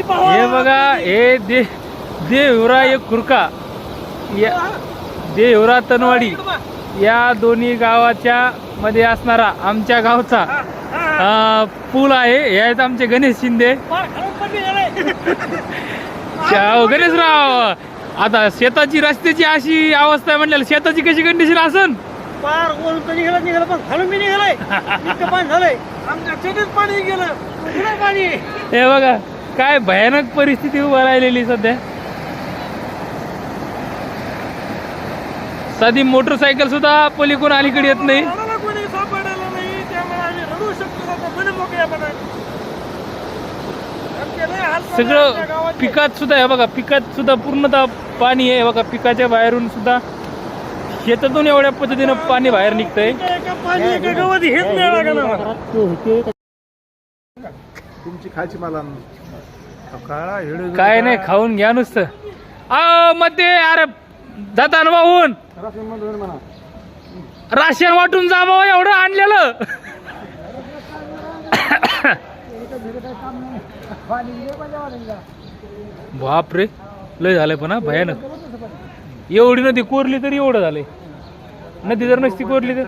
बघा हे दे देवरा एक खुरका. या देवरा तनवाडी. या दोन्ही गावाच्या मध्ये असणारा आमच्या गावचा पूल आहे. हे आहेत आमचे गणेश शिंदे. च्या- गणेशराव आता शेताची रस्त्याची अशी अवस्था आहे म्हणल्यावर शेताची कशी कंडिशन असन? पार वर तर निघाला निघाला पण खालून निघालाय. पाणी झालंय. आमच्या शेतीत पाणी गेलं. पाणी? हे बघा काय भयानक परिस्थिती उभा राहिलेली सध्या. साधी मोटरसायकल सुद्धा पलीकडून अलीकडे येत नाही. सगळं. पिकात सुद्धा हे बघा पिकात सुद्धा पूर्णतः पाणी आहे हे बघा पिकाच्या बाहेरून सुद्धा शेतातून एवढ्या पद्धतीनं पाणी बाहेर निघतंय. तुमची खायची मला काय नाही खाऊन घ्या नुसतं. अ मध्ये अरे जाता वाहून. राशन वाटून जा बाबा एवढं आणलेलं. बापरे लय झालंय पण हा भयानक. एवढी नदी कोरली तरी एवढं झालंय. नदी जर नसती कोरली तर?